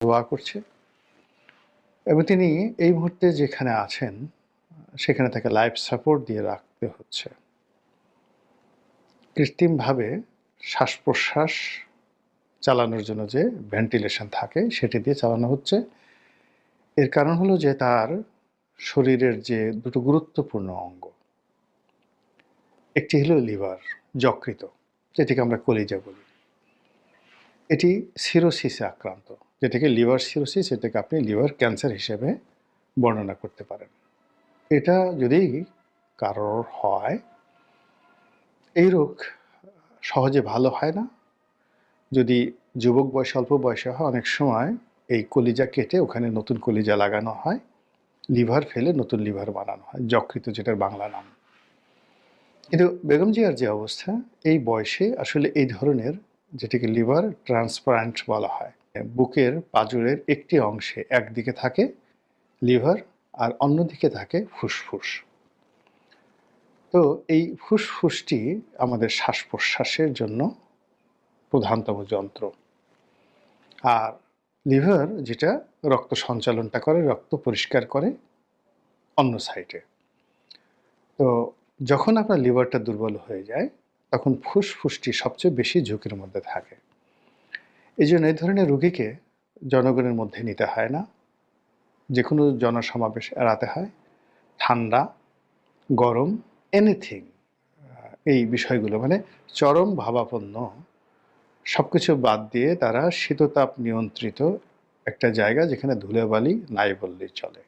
দোয়া করছে। এবং তিনি এই মুহূর্তে যেখানে আছেন, সেখানে তাকে লাইফ সাপোর্ট দিয়ে রাখতে হচ্ছে। কৃত্রিমভাবে শ্বাস প্রশ্বাস চালানোর জন্য যে ভেন্টিলেশন থাকে, সেটি দিয়ে চালানো হচ্ছে। এর কারণ হলো যে তার শরীরের যে দুটো গুরুত্বপূর্ণ অঙ্গ, একটি হলো লিভার যকৃত যেটিকে আমরা কলিজা বলি। এটি সিরোসিসে আক্রান্ত। যেটাকে লিভার সিরোসিস, এটাকে আপনি লিভার ক্যান্সার হিসেবে বর্ণনা করতে পারেন। এটা যদি কারোর হয়, এই রোগ সহজে ভালো হয় না। যদি যুবক বয়সে, অল্প বয়সে হয়, অনেক সময় এই কলিজা কেটে ওখানে নতুন কলিজা লাগানো হয়, লিভার ফেলে নতুন লিভার বানানো হয় যকৃত যেটার বাংলা নাম। কিন্তু বেগম জিয়ার যে অবস্থা, এই বয়সে আসলে এই ধরনের যেটিকে লিভার ট্রান্সপ্লান্ট বলা হয় বুকের পাজরের একটি অংশে একদিকে থাকে লিভার আর অন্যদিকে থাকে ফুসফুস। তো এই ফুসফুসটি আমাদের শ্বাস প্রশ্বাসের জন্য প্রধানতম যন্ত্র। আর লিভার যেটা রক্ত সঞ্চালনটা করে, রক্ত পরিষ্কার করে অন্য সাইডে। তো যখন আপনার লিভারটা দুর্বল হয়ে যায়, তখন ফুসফুসটি সবচেয়ে বেশি ঝুঁকির মধ্যে থাকে। এই জন্য এই ধরনের রোগীকে জনগণের মধ্যে নিতে হয় না। যে কোনো জনসমাবেশ এড়াতে হয়। ঠান্ডা, গরম এনিথিং এই বিষয়গুলো মানে চরম ভাবাপন্ন। সব কিছু বাদ দিয়ে তারা শীততাপ নিয়ন্ত্রিত একটা জায়গা যেখানে ধুলেবালি নাই বললেই চলে।